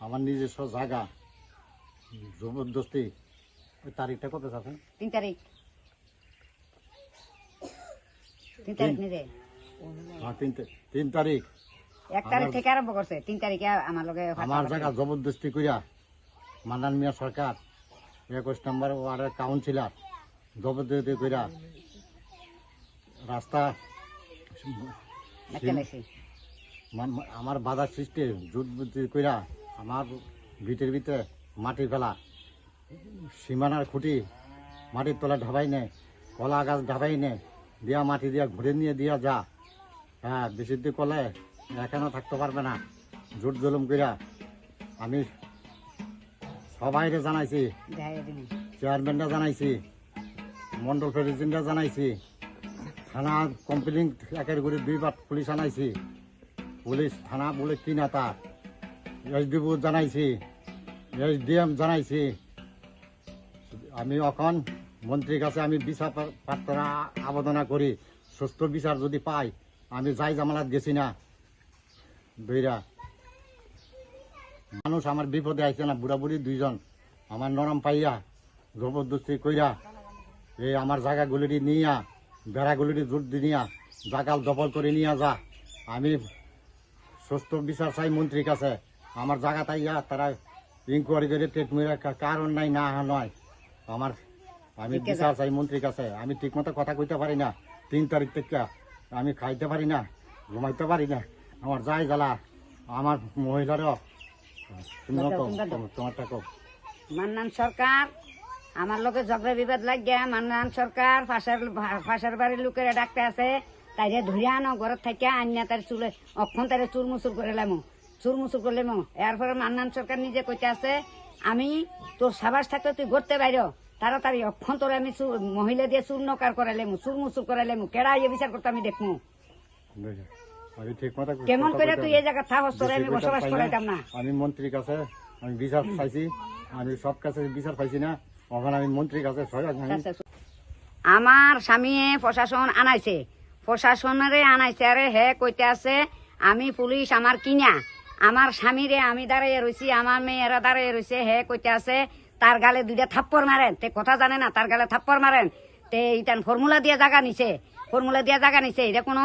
আমার নিজস্ব জায়গা। জবরদস্তি। ওই তারিখটা কত আছে তিন তারিখ। তিন তারিখ নিজে হ্যাঁ তিন তিন তারিখ। এক তারিখ থেকে আরম্ভ করছে। তিন তারিখে আমার লগে আমার জায়গা জবরদস্তি মান্নান মিয়া সরকার একুশ নম্বর ওয়ার্ডের কাউন্সিলর জবরদস্তি করিয়া রাস্তা আমার বাধা সৃষ্টি জুট বুদ্ধি কইরা আমার ভিটের ভিতরে মাটি ফেলা। সীমানার খুঁটি মাটির তলা ঢাবাই নে, কলা গাছ ঢাবাই নে, দিয়া মাটি দিয়া ঘুরে নিয়ে দিয়া যা। হ্যাঁ বেশি দিন কলে এখানেও থাকতে পারবে না। জুট জুলুম কইরা আমি সবাইরে জানাইছি, চেয়ারম্যানরা জানাইছি, মন্ডল প্রেসিডেন্টরা জানাইছি, থানা কমপ্লেন একের করে দুইবার পুলিশ আনাইছি। পুলিশ, থানা বলে কি না তা এসডিবু জানাইছি, এসডিএম জানাইছি। আমি এখন মন্ত্রীর কাছে আমি বিচার প্রার্থনা আবেদনা করি। সুস্থ বিচার যদি পাই, আমি যাই জামালাত গেছি না। দইরা মানুষ আমার বিপদে আইছে না বুড়া বুড়ি দুইজন। আমার নরম পাইয়া, জবরদস্তি কইরা, এই আমার জায়গাগুলি নিয়া বেড়াগুলি জোর নিয়া, জাগাল দখল করে নিয়ে যা। আমি সুস্থ বিচার চাই মন্ত্রীর কাছে। আমার জায়গা তাইয়া তারা ইনকোয়ারি করে ট্রিটমেন্ট কারণ নাই না নয়। আমার আমি বিচার চাই মন্ত্রীর কাছে। আমি ঠিক মতো কথা কইতে পারি না। তিন তারিখ থেকে আমি খাইতে পারি না ঘুমাইতে পারি না। আমার যাই জ্বালা আমার মহিলারও তুমি তোমরা দাও। মান্নান সরকার আমার লোকে ঝগড়া বিবাদ লাগিয়া মান্নান সরকার ফাঁসার ফাঁসার বাড়ির লোকেরা ডাকতে আছে তাইরে ধরে আনো ঘরের থেকে আনিয়া তার চুলে অক্ষণ তারে চুর মুসুর করে লামো। চুর মুসুর করলে মো এরপরে মান্নান সরকার নিজে কইতে আছে আমি তোর সাবাস থাকতে তুই ঘুরতে বাইর তাড়াতাড়ি অক্ষণ তোর আমি মহিলা দিয়ে চুর নকার করাইলেমু চুর মুসুর করাইলেমু কেডা ইয়ে বিচার করতে আমি দেখমু? কেমন করে তুই এই জায়গা থাকস তোরে আমি বসবাস করাইতাম না। আমি মন্ত্রীর কাছে আমি বিচার পাইছি আমি সব কাছে বিচার পাইছি না। ওখানে আমি মন্ত্রীর কাছে আমার স্বামী প্রশাসন আনাইছে। প্রশাসনেরে আনাইছে আরে হে কইতে আছে আমি পুলিশ আমার কিনা। আমার স্বামীরে আমি দাঁড়িয়ে রয়েছি আমার মেয়েরা দাঁড়িয়ে রয়েছে হে কইতে আছে, তার গালে দুইটা থাপ্পড় মারেন। তে কথা জানে না, তার গালে থাপ্পড় মারেন। তে ইটান ফর্মুলা দিয়ে জায়গা নিছে, ফর্মুলা দিয়ে জায়গা নিছে, এটা কোনো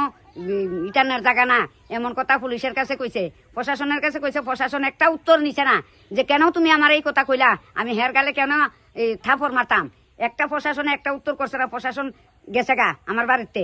ইটানের জায়গা না, এমন কথা পুলিশের কাছে কইছে, প্রশাসনের কাছে কইছে, প্রশাসন একটা উত্তর নিছে না, যে কেন তুমি আমার এই কথা কইলা, আমি হের গালে কেন, এই, থাপ্পড় মারতাম? একটা প্রশাসনে একটা উত্তর করছে না, প্রশাসন গেছে গা, আমার বাড়িতে।